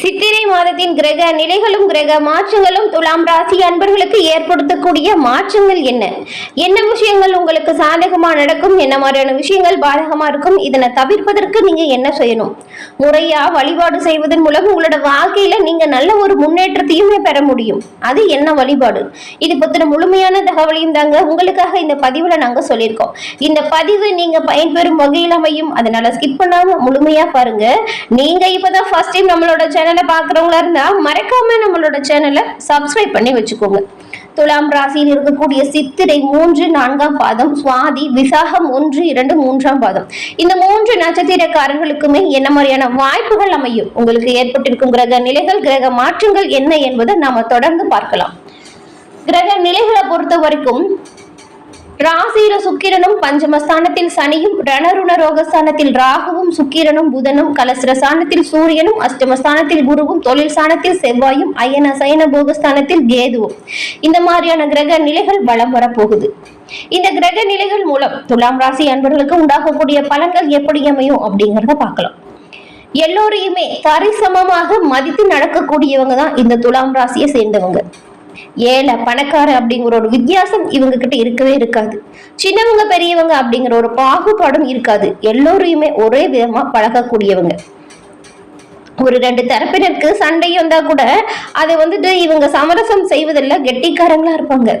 சித்திரை மாதத்தின் கிரக நிலைகளும் கிரக மாற்றங்களும் துலாம் ராசி அன்பர்களுக்கு ஏற்படுத்தக்கூடிய மாற்றங்கள் என்ன? என்ன விஷயங்கள் உங்களுக்கு சாதகமா நடக்கும்? என்ன மாதிரியான விஷயங்கள் பாதகமா இருக்கும்? இதனை தவிர்ப்பதற்கு நீங்க என்ன செய்யணும்? முறையா வழிபாடு செய்வதன் மூலம் உங்களோட வாழ்க்கையில நீங்க நல்ல ஒரு முன்னேற்றத்தையுமே பெற முடியும். அது என்ன வழிபாடு? இது பத்தின முழுமையான தகவலையும் தாங்க உங்களுக்காக இந்த பதிவுல நாங்க சொல்லியிருக்கோம். இந்த பதிவு நீங்க பயன்பெறும் வகையில் அமையும். அதனால ஸ்கிப் பண்ணாம முழுமையா பாருங்க. நீங்க இப்பதான் ஃபர்ஸ்ட் டைம் நம்மளோட சேனலை பார்க்குறவங்களா இருந்தால் மறக்காம நம்மளோட சேனலை சப்ஸ்கிரைப் பண்ணி வச்சுக்கோங்க. துலாம் ராசியில் இருக்கக்கூடிய சித்திரை மூன்று நான்காம் பாதம் சுவாதி விசாகம் ஒன்று இரண்டு மூன்றாம் பாதம். இந்த மூன்று நட்சத்திரக்காரர்களுக்குமே என்ன மாதிரியான வாய்ப்புகள் அமையும்? உங்களுக்கு ஏற்பட்டிருக்கும் கிரக நிலைகள் கிரக மாற்றங்கள் என்ன என்பதை நாம தொடர்ந்து பார்க்கலாம். கிரக நிலைகளை பொறுத்த வரைக்கும் ராசியில சுக்கிரனும் பஞ்சமஸ்தானத்தில் சனியும் ரணருண ரோகஸ்தானத்தில் ராகுவும் சுக்கிரனும் புதனும் கலசிரஸ்தானத்தில் சூரியனும் அஷ்டமஸ்தானத்தில் குருவும் தொழில் ஸ்தானத்தில் செவ்வாயும் அயன சயன போகஸ்தானத்தில் கேதுவும். இந்த மாதிரியான கிரக நிலைகள் வலம் வரப்போகுது. இந்த கிரக நிலைகள் மூலம் துலாம் ராசி அன்பர்களுக்கு உண்டாகக்கூடிய பலன்கள் எப்படி அமையும் அப்படிங்கிறத பார்க்கலாம். எல்லோரையுமே சரிசமமாக மதித்து நடக்கக்கூடியவங்க தான் இந்த துலாம் ராசியை சேர்ந்தவங்க. ஏழை பணக்கார அப்படிங்கிற ஒரு வித்தியாசம் இவங்க கிட்ட இருக்கவே இருக்காது. சின்னவங்க பெரியவங்க அப்படிங்கிற ஒரு பாகுபாடும் இருக்காது. எல்லோரையுமே ஒரே விதமா பழகக்கூடியவங்க. ஒரு ரெண்டு தரப்பினருக்கு சண்டை வந்தா கூட அதை வந்துட்டு இவங்க சமரசம் செய்வதில் கெட்டிக்காரங்களா இருப்பாங்க.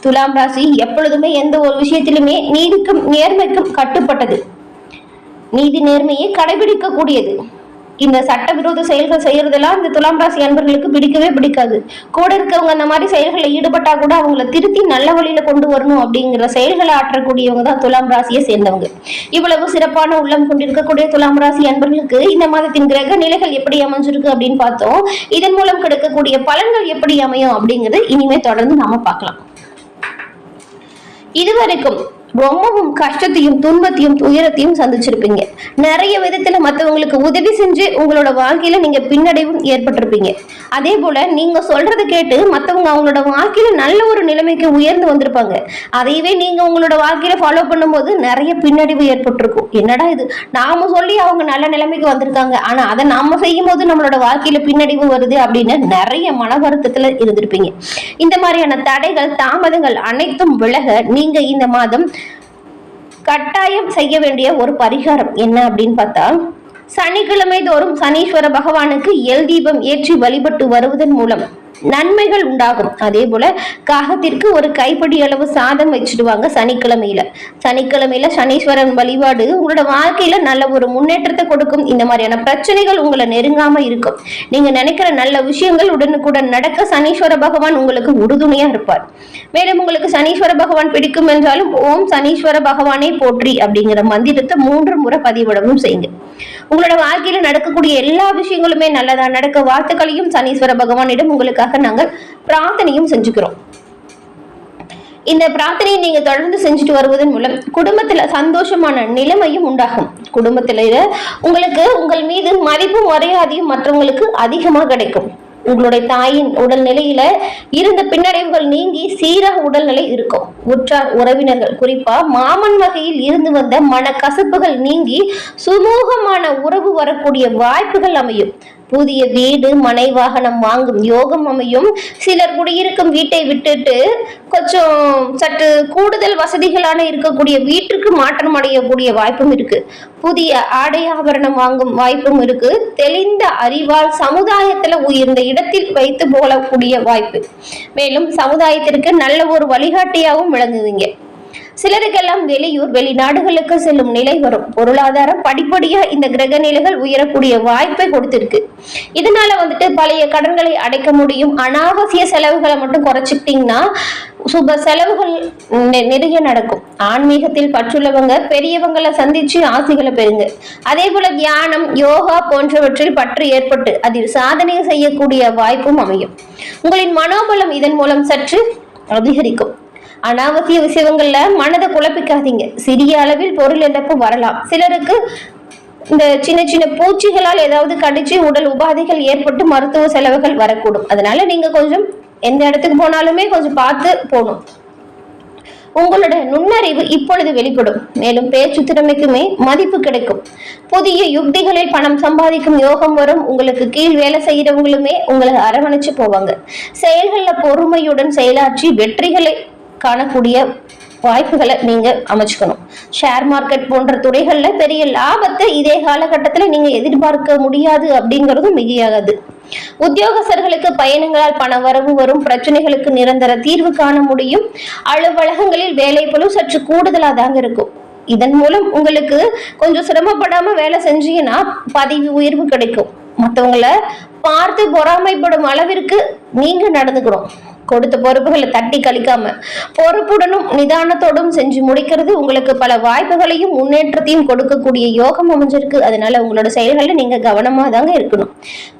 துலாம் ராசி எப்பொழுதுமே எந்த ஒரு விஷயத்திலுமே நீதிக்கும் நேர்மைக்கும் கட்டுப்பட்டது. நீதி நேர்மையை கடைபிடிக்கக்கூடியது. இந்த சட்டவிரோத செயல்கள் செய்யறதெல்லாம் இந்த துலாம் ராசி அன்பர்களுக்கு பிடிக்கவே பிடிக்காது. கூட இருக்கவங்க அந்த மாதிரி செயல்களில் ஈடுபட்டா கூட அவங்கள திருத்தி நல்ல வழியில கொண்டு வரணும் அப்படிங்கிற செயல்களை ஆற்றக்கூடியவங்க தான் துலாம் ராசியை சேர்ந்தவங்க. இவ்வளவு சிறப்பான உள்ளம் கொண்டிருக்கக்கூடிய துலாம் ராசி அன்பர்களுக்கு இந்த மாதத்தின் கிரக நிலைகள் எப்படி அமைஞ்சிருக்கு அப்படின்னு பார்த்தோம். இதன் மூலம் கிடைக்கக்கூடிய பலன்கள் எப்படி அமையும் அப்படிங்கறது இனிமே தொடர்ந்து நாம பார்க்கலாம். இதுவரைக்கும் ரொம்பவும் கஷ்டத்தையும் துன்பத்தையும் துயரத்தையும் சந்திச்சிருப்பீங்க. நிறைய விதத்துல மற்றவங்களுக்கு உதவி செஞ்சு உங்களோட வாழ்க்கையில நீங்க பின்னடைவும் ஏற்பட்டிருப்பீங்க. அதே போல நீங்க சொல்றதை கேட்டு மற்றவங்க அவங்களோட வாழ்க்கையில நல்ல ஒரு நிலைமைக்கு உயர்ந்து வந்திருப்பாங்க. அதையவே நீங்க உங்களோட வாழ்க்கையில ஃபாலோ பண்ணும்போது நிறைய பின்னடைவு ஏற்பட்டிருக்கும். என்னடா இது? நாம சொல்லி அவங்க நல்ல நிலைமைக்கு வந்திருக்காங்க. ஆனா அதை நாம செய்யும் போது நம்மளோட வாழ்க்கையில பின்னடைவு வருது அப்படின்னு நிறைய மன வருத்தத்துல இருந்திருப்பீங்க. இந்த மாதிரியான தடைகள் தாமதங்கள் அனைத்தும் விலக நீங்க இந்த மாதம் கட்டாயம் செய்ய வேண்டிய ஒரு பரிகாரம் என்ன அப்படின்னு பார்த்தா சனிக்கிழமை தோறும் சனீஸ்வர பகவானுக்கு எல் தீபம் ஏற்றி வழிபட்டு வருவதன் மூலம் நன்மைகள் உண்டாகும். அதே போல காகத்திற்கு ஒரு கைப்படி அளவு சாதம் வச்சிடுவாங்க சனிக்கிழமையில. சனிக்கிழமையில சனீஸ்வரன் வழிபாடு உங்களோட வாழ்க்கையில நல்ல ஒரு முன்னேற்றத்தை கொடுக்கும். இந்த மாதிரியான பிரச்சனைகள் உங்களை நெருங்காம இருக்கும். நீங்க நினைக்கிற நல்ல விஷயங்கள் உடனுக்குடன் நடக்க சனீஸ்வர பகவான் உங்களுக்கு உறுதுணையா இருப்பார். மேலும் உங்களுக்கு சனீஸ்வர பகவான் பிடிக்கும் என்றாலும் ஓம் சனீஸ்வர பகவானே போற்றி அப்படிங்கிற மந்திரத்தை மூன்று முறை பதிவிடவும் செய்யுங்க. உங்களோட வாழ்க்கையில நடக்கக்கூடிய எல்லா விஷயங்களுமே நல்லதா நடக்க வாழ்த்துக்களையும் சனீஸ்வர பகவானிடம் உங்களுக்கு உங்களுக்காக நாங்கள் பிரார்த்தனையும் செஞ்சுக்கிறோம். இந்த பிரார்த்தனையை நீங்க தொடர்ந்து செஞ்சுட்டு வருவதன் மூலம் குடும்பத்துல சந்தோஷமான நிலைமையும் உண்டாகும். குடும்பத்துல உங்களுக்கு உங்கள் மீது மதிப்பும் மரியாதையும் மற்றவங்களுக்கு அதிகமாக கிடைக்கும். உங்களுடைய தாயின் உடல்நிலையில இருந்த பின்னடைவுகள் நீங்கி சீராக உடல்நிலை இருக்கும். உற்றார் உறவினர்கள் குறிப்பா மாமன் வகையில் இருந்து வந்த மன கசப்புகள் நீங்கி சுமூகமான உறவு வரக்கூடிய வாய்ப்புகள் அமையும். புதிய வீடு மனை வாகனம் வாங்கும் யோகம் அமையும். சிலர் குடியிருக்கும் வீட்டை விட்டுட்டு கொஞ்சம் சற்று கூடுதல் வசதிகளான இருக்கக்கூடிய வீட்டுக்கு மாற்றம் அடையக்கூடிய வாய்ப்பும் இருக்கு. புதிய ஆடை ஆபரணம் வாங்கும் வாய்ப்பும் இருக்கு. தெளிந்த அறிவால் சமுதாயத்துல உயர்ந்த இடத்தில் வைத்து போகக்கூடிய வாய்ப்பு. மேலும் சமுதாயத்திற்கு நல்ல ஒரு வழிகாட்டியாகவும் விளங்குவீங்க. சிலருக்கெல்லாம் வெளியூர் வெளிநாடுகளுக்கு செல்லும் நிலை வரும். பொருளாதாரம் படிப்படியா இந்த கிரக நிலைகள் உயரக்கூடிய வாய்ப்பை கொடுத்திருக்கு. இதனால வந்துட்டு பழைய கடன்களை அடைக்க முடியும். அனாவசிய செலவுகளை மட்டும் குறைச்சிக்கிட்டீங்கன்னா சுப செலவுகள் நிறைய நடக்கும். ஆன்மீகத்தில் பற்றுள்ளவங்க பெரியவங்களை சந்திச்சு ஆசைகளை பெறுங்க. அதே போல தியானம் யோகா போன்றவற்றில் பற்று ஏற்பட்டு அதில் சாதனை செய்யக்கூடிய வாய்ப்பும் அமையும். உங்களின் மனோபலம் இதன் மூலம் சற்று அதிகரிக்கும். அனாவசிய விஷயங்கள்ல மனதை குழப்பிக்காதீங்க. சிறிய அளவில் பொருள் இழப்பு வரலாம். சிலருக்கு இந்த சின்ன சின்ன பூச்சிகளால் ஏதாவது கடிச்சு உடல் உபாதைகள் ஏற்பட்டு மருத்துவ செலவுகள் வரக்கூடும். அதனால நீங்க கொஞ்சம் எந்த இடத்துக்கு போனாலுமே கொஞ்சம் பார்த்து போகணும். உங்களோட நுண்ணறிவு இப்பொழுது வெளிப்படும். மேலும் பேச்சு திறமைக்குமே மதிப்பு கிடைக்கும். புதிய யுக்திகளில் பணம் சம்பாதிக்கும் யோகம் வரும். உங்களுக்கு கீழ் வேலை செய்யறவங்களுமே உங்களை அரவணைச்சு போவாங்க. செயல்களில் பொறுமையுடன் செயலாற்றி வெற்றிகளை காணக்கூடிய வாய்ப்புகளை நீங்க அமைச்சுக்கணும். ஷேர் மார்க்கெட் போன்ற துறைகள்ல பெரிய லாபத்தை இதே காலகட்டத்தில் நீங்க எதிர்பார்க்க முடியாது அப்படிங்கிறது மிகையாகாது. உத்தியோகஸ்தர்களுக்கு பயணங்களால் பண வரவு வரும் பிரச்சனைகளுக்கு நிரந்தர தீர்வு காண முடியும். அலுவலகங்களில் வேலை பளு சற்று கூடுதலாக தாங்க இருக்கும். இதன் மூலம் உங்களுக்கு கொஞ்சம் சிரமப்படாம வேலை செஞ்சீங்கன்னா பதவி உயர்வு கிடைக்கும். மற்றவங்கள பார்த்து பொறாமைப்படும் அளவிற்கு நீங்க நடந்துக்கணும். கொடுத்த பொறுப்புகளை தட்டி கழிக்காம பொறுப்புடனும் நிதானத்தோடும் செஞ்சு முடிக்கிறது உங்களுக்கு பல வாய்ப்புகளையும் முன்னேற்றத்தையும் கொடுக்கக்கூடிய யோகம் அமைஞ்சிருக்கு. அதனால உங்களோட செயல்களில் நீங்க கவனமா தாங்க இருக்கணும்.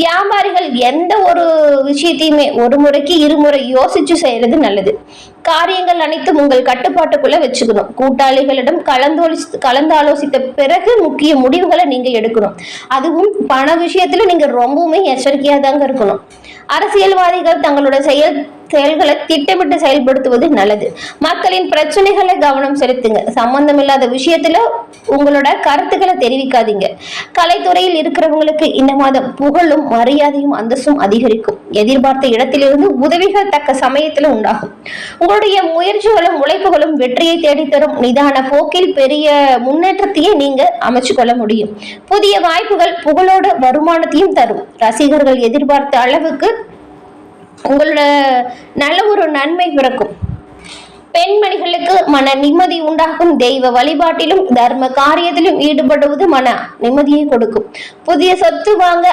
வியாபாரிகள் எந்த ஒரு விஷயத்தையுமே ஒரு முறைக்கு இருமுறை யோசிச்சு செய்யறது நல்லது. காரியங்கள் அனைத்தும் உங்கள் கட்டுப்பாட்டுக்குள்ள வச்சுக்கணும். கூட்டாளிகளிடம் கலந்தோலி கலந்தாலோசித்த பிறகு முக்கிய முடிவுகளை நீங்க எடுக்கணும். அதுவும் பண விஷயத்துல நீங்க ரொம்பவுமே எச்சரிக்கையா தாங்க இருக்கணும். அரசியல்வாதிகள் தங்களோட செயல் செயல்களை திட்டமிட்டு செயல்படுத்துவது நல்லது. மக்களின் பிரச்சனைகளை கவனம் செலுத்துங்க. சம்பந்தம் இல்லாத விஷயத்துல உங்களோட கருத்துக்களை தெரிவிக்காதீங்க. கலைத்துறையில் இருக்கிறவங்களுக்கு இந்த மாதம் புகழும் மரியாதையும் அந்தஸ்தும் அதிகரிக்கும். எதிர்பார்த்த இடத்திலிருந்து உதவிகள் தக்க சமயத்துல உண்டாகும். உங்களுடைய முயற்சிகளும் உழைப்புகளும் வெற்றியை தேடித்தரும் நிதான போக்கில் பெரிய முன்னேற்றத்தையே நீங்க அமைச்சு கொள்ள முடியும். புதிய வாய்ப்புகள் புகழோட வருமானத்தையும் தரும். ரசிகர்கள் எதிர்பார்த்த அளவுக்கு உங்களோட நல்ல ஒரு நன்மை பிறக்கும். பெண்மணிகளுக்கு மன நிம்மதி உண்டாகும். தெய்வ வழிபாட்டிலும் தர்ம காரியத்திலும் ஈடுபடுவது மன நிம்மதியை கொடுக்கும். புதிய சொத்து வாங்க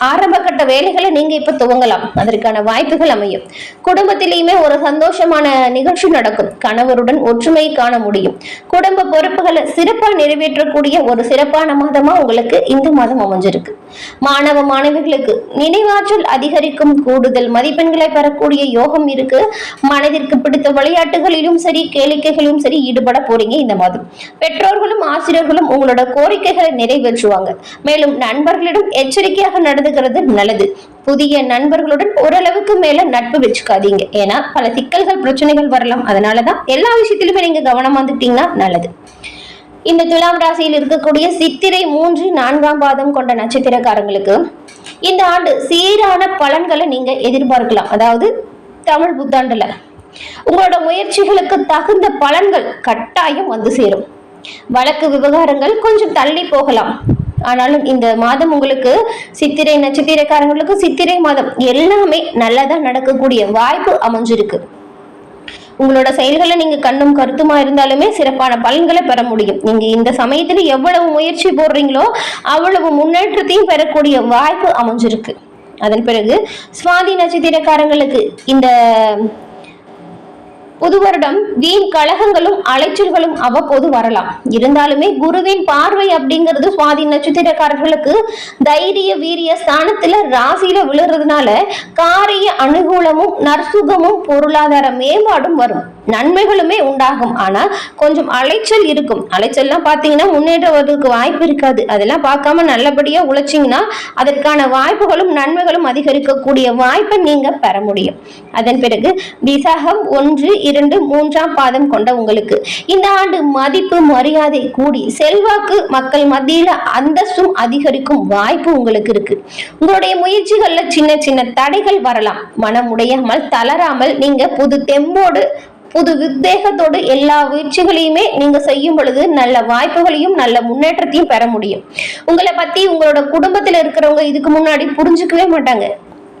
ஆரம்ப கட்ட வேலைகளை நீங்க இப்ப துவங்கலாம். அதற்கான வாய்ப்புகள் அமையும். குடும்பத்திலேயுமே ஒரு சந்தோஷமான நிகழ்ச்சி நடக்கும். கணவருடன் ஒற்றுமை காண முடியும். குடும்ப பொறுப்புகளை சிறப்பாக நிறைவேற்றக்கூடிய ஒரு சிறப்பான மாதமா உங்களுக்கு இந்த மாதம் அமைஞ்சிருக்கு. மாணவ மாணவிகளுக்கு நினைவாற்றல் அதிகரிக்கும் கூடுதல் மதிப்பெண்களை பெறக்கூடிய யோகம் இருக்கு. மனதிற்கு பிடித்த விளையாட்டுகளிலும் சரி கேளிக்கைகளிலும் சரி ஈடுபட போறீங்க இந்த மாதம். பெற்றோர்களும் ஆசிரியர்களும் உங்களோட கோரிக்கைகளை நிறைவேற்றுவாங்க. மேலும் நண்பர்களிடம் எச்சரிக்கையாக பழகுறது நல்லது. புதிய நண்பர்களுடன் ஓரளவுக்கு மேல நட்பு வச்சுக்காதீங்க. ஏன்னா பல சிக்கல்கள் பிரச்சனைகள் வரலாம். அதனாலதான் எல்லா விஷயத்திலுமே நீங்க கவனமா இருந்துட்டீங்கன்னா நல்லது. இந்த துலாம் ராசியில் இருக்கக்கூடிய சித்திரை மூன்று நான்காம் பாதம் கொண்ட நட்சத்திரக்காரங்களுக்கு இந்த ஆண்டு சீரான பலன்களை நீங்க எதிர்பார்க்கலாம். அதாவது தமிழ் புத்தாண்டுல உங்களோட முயற்சிகளுக்கு தகுந்த பலன்கள் கட்டாயம் வந்து சேரும். வழக்கு விவகாரங்கள் கொஞ்சம் தள்ளி போகலாம். ஆனாலும் இந்த மாதம் உங்களுக்கு சித்திரை நட்சத்திரக்காரங்களுக்கு சித்திரை மாதம் எல்லாமே நல்லதா நடக்கக்கூடிய வாய்ப்பு அமைஞ்சிருக்கு. உங்களோட செயல்களை நீங்க கண்ணும் கருத்துமா இருந்தாலுமே சிறப்பான பலன்களை பெற முடியும். நீங்க இந்த சமயத்துல எவ்வளவு முயற்சி போடுறீங்களோ அவ்வளவு முன்னேற்றத்தையும் பெறக்கூடிய வாய்ப்பு அமைஞ்சிருக்கு. அதன் பிறகு சுவாதி நட்சத்திரக்காரங்களுக்கு இந்த புது வருடம் வீண் கழகங்களும் அலைச்சல்களும் அவ்வப்போது வரலாம். இருந்தாலுமே குருவின் பார்வை அப்படிங்கிறது சுவாதி நட்சத்திரக்காரர்களுக்கு தைரிய வீரிய ஸ்தானத்துல ராசியில விழுறதுனால காரிய அனுகூலமும் நற்சுகமும் பொருளாதார மேம்பாடும் வரும். நன்மைகளுமே உண்டாகும். ஆனா கொஞ்சம் அலைச்சல் இருக்கும். அலைச்சல்லாம் பாத்தீங்கன்னா முன்னேற்றுவதற்கு வாய்ப்பு இருக்காது. அதெல்லாம் பார்க்காம நல்லபடியா உழைச்சிங்கன்னா அதற்கான வாய்ப்புகளும் நன்மைகளும் அதிகரிக்கக்கூடிய வாய்ப்பை நீங்க பெற முடியும். அதன் பிறகு விசாகம் ஒன்று இரண்டு மூன்றாம் பாதம் கொண்ட உங்களுக்கு. இந்த ஆண்டு மதிப்பு மரியாதை கூடி செல்வாக்கு மக்கள் மத்தியில அந்தஸ்தும் அதிகரிக்கும் வாய்ப்பு உங்களுக்கு இருக்கு. உங்களுடைய முயற்சிகள்ல சின்ன சின்ன தடைகள் வரலாம். மனம் உடையாமல் தளராமல் நீங்க புது தெம்போடு புது உத்வேகத்தோடு எல்லா முயற்சிகளையுமே நீங்க செய்யும் பொழுது நல்ல வாய்ப்புகளையும் நல்ல முன்னேற்றத்தையும் பெற முடியும். உங்களை பத்தி உங்களோட குடும்பத்துல இருக்கிறவங்க இதுக்கு முன்னாடி புரிஞ்சுக்கவே மாட்டாங்க.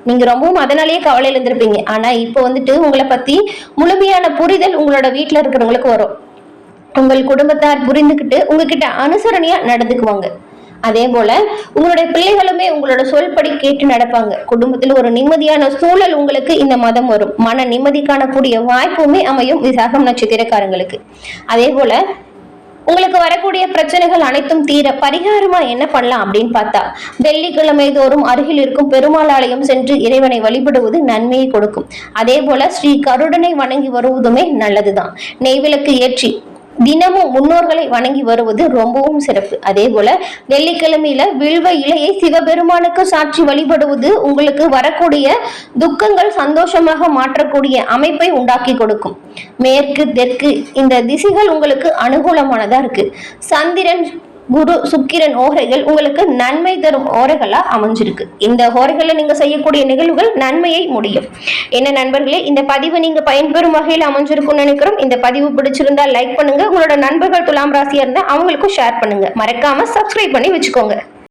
நீங்க ரொம்பவும் அதனாலேயே கவலையில இருந்திருப்பீங்க. ஆனா இப்போ வந்துட்டு உங்களை பத்தி முழுமையான புரிதல் உங்களோட வீட்டுல இருக்கிறவங்களுக்கு வரும். உங்கள் குடும்பத்தார் புரிந்துக்கிட்டு உங்ககிட்ட அனுசரணையா நடந்துக்குவாங்க. அதே போல உங்களுடைய பிள்ளைகளுமே உங்களோட சொல்படி கேட்டு நடப்பாங்க. குடும்பத்தில் ஒரு நிம்மதியான சூழல் உங்களுக்கு இந்த மதம் வரும். மன நிம்மதி காணக்கூடிய வாய்ப்புமே அமையும். விசாகம் நட்சத்திரக்காரங்களுக்கு. அதே போல உங்களுக்கு வரக்கூடிய பிரச்சனைகள் அனைத்தும் தீர பரிகாரமா என்ன பண்ணலாம் அப்படின்னு பார்த்தா வெள்ளிக்கிழமை தோறும் அருகில் இருக்கும் பெருமாள் ஆலயம் சென்று இறைவனை வழிபடுவது நன்மையை கொடுக்கும். அதே போல ஸ்ரீ கருடனை வணங்கி வருவதுமே நல்லதுதான். நெய்விளக்கு ஏற்றி தினமும் முன்னோர்களை வணங்கி வருவது ரொம்பவும் சிறப்பு. அதே போல வெள்ளிக்கிழமையில வில்வ இலையை சிவபெருமானுக்கு சாட்சி வழிபடுவது உங்களுக்கு வரக்கூடிய துக்கங்கள் சந்தோஷமாக மாற்றக்கூடிய அமைப்பை உண்டாக்கி கொடுக்கும். மேற்கு தெற்கு இந்த திசைகள் உங்களுக்கு அனுகூலமானதா இருக்கு. சந்திரன் குரு சுக்கிரன் ஓரைகள் உங்களுக்கு நன்மை தரும் ஓரைகளா அமைஞ்சிருக்கு. இந்த ஓரைகளை நீங்க செய்யக்கூடிய நிகழ்வுகள் நன்மையை முடியும். என்ன நண்பர்களே இந்த பதிவு நீங்க பயன்பெறும் வகையில் அமைஞ்சிருக்கும்னு நினைக்கிறோம். இந்த பதிவு பிடிச்சிருந்தா லைக் பண்ணுங்க. உங்களோட நண்பர்கள் துலாம் ராசியா இருந்தா அவங்களுக்கும் ஷேர் பண்ணுங்க. மறக்காம சப்ஸ்கிரைப் பண்ணி வச்சுக்கோங்க.